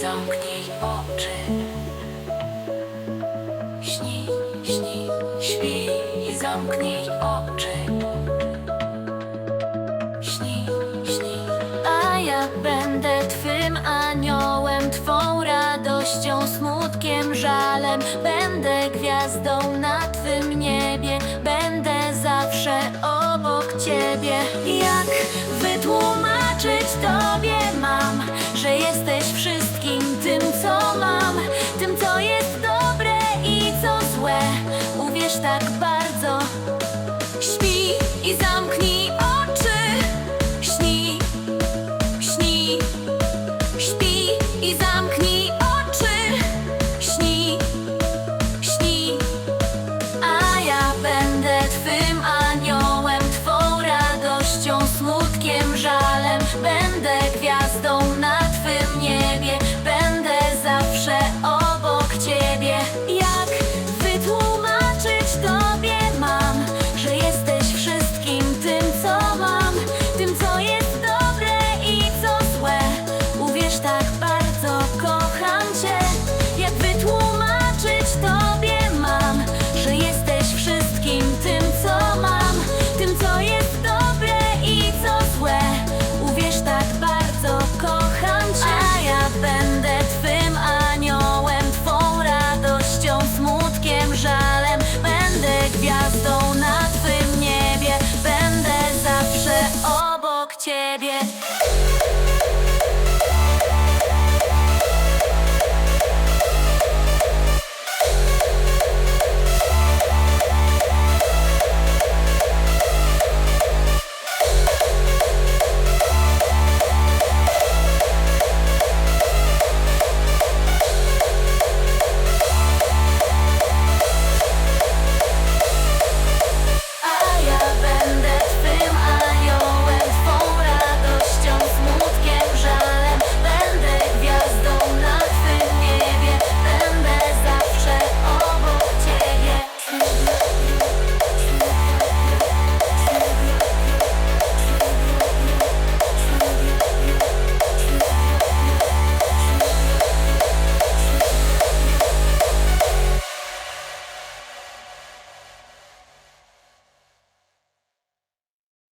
zamknij oczy. Śnij, śnij, śpi i zamknij oczy. Śnij, śnij. A ja będę twym aniołem, twą radością, smutkiem, żalem. Będę gwiazdą na twym niebie, będę zawsze obok ciebie. Jak wytłumaczyć tobie, tak bardzo. ciebie.